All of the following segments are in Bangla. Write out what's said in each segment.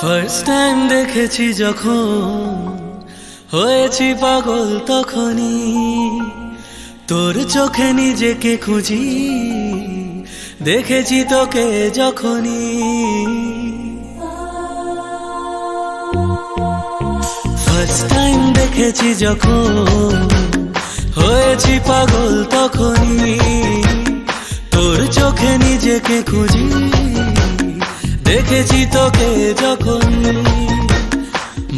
ফার্স্ট টাইম দেখেছি যখন, হয়েছি পাগল তখনই। তোর চোখে নিজেকে খুঁজি, দেখেছি তোকে যখনই। ফার্স্ট টাইম দেখেছি যখন, হয়েছি পাগল তখনই। তোর চোখে নিজেকে খুঁজি দেখেছি তোকে যখন।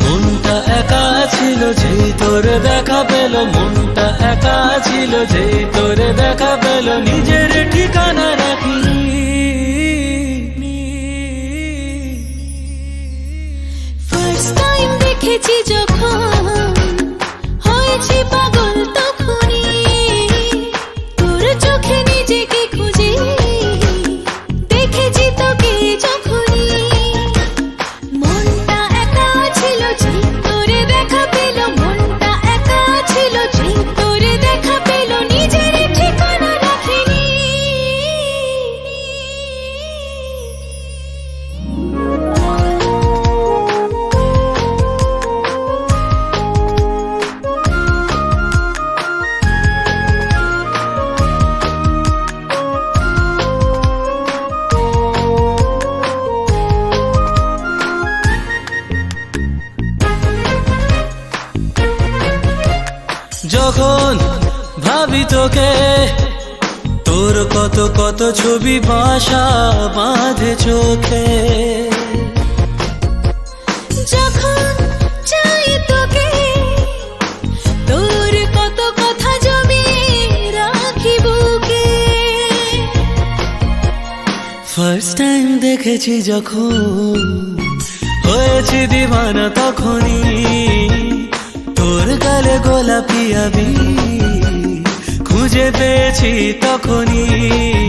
মনটা একা ছিল, যে তোর দেখা পেল। মনটা একা ছিল যেই তোর দেখা পেল। নিজের ঠিকানা রাখিনি ফার্স্ট টাইম দেখেছি যখন, হয়েছি পাগল তখনই। তোর চোখে যখন ভাবি তোকে তোর কত কত ছবি বাসা বাঁধে চোখে। যখন চাই তোকে তোর কত কথা জমিয়ে রাখি বুকে। ফার্স্ট টাইম দেখেছি যখন হয়েছি দিবানা তখনই। তোর গালে গোলাপি আমি খুঁজে পেয়েছি তখনই।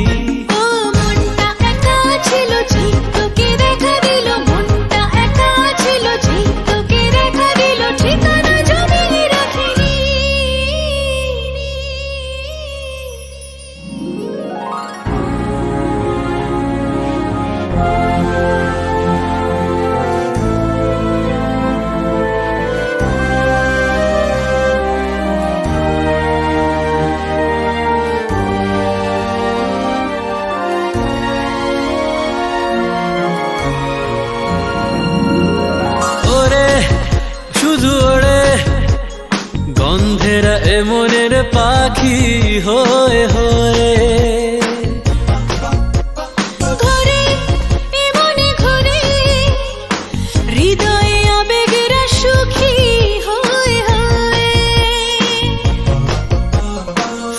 পাখি হয়ে হয়ে।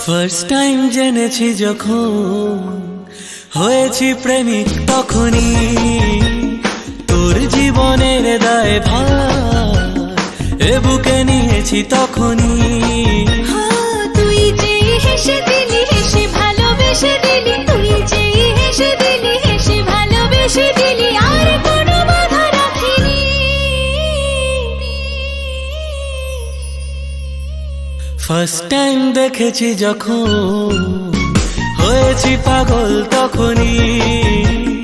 ফার্স্ট টাইম জেনেছি যখন হয়েছি প্রেমিক তখনই। তোর জীবনের দায় ভার এ বুকে নিয়েছি তখনই। ফার্স্ট টাইম দেখেছি যখন হয়েছি পাগল তখনই।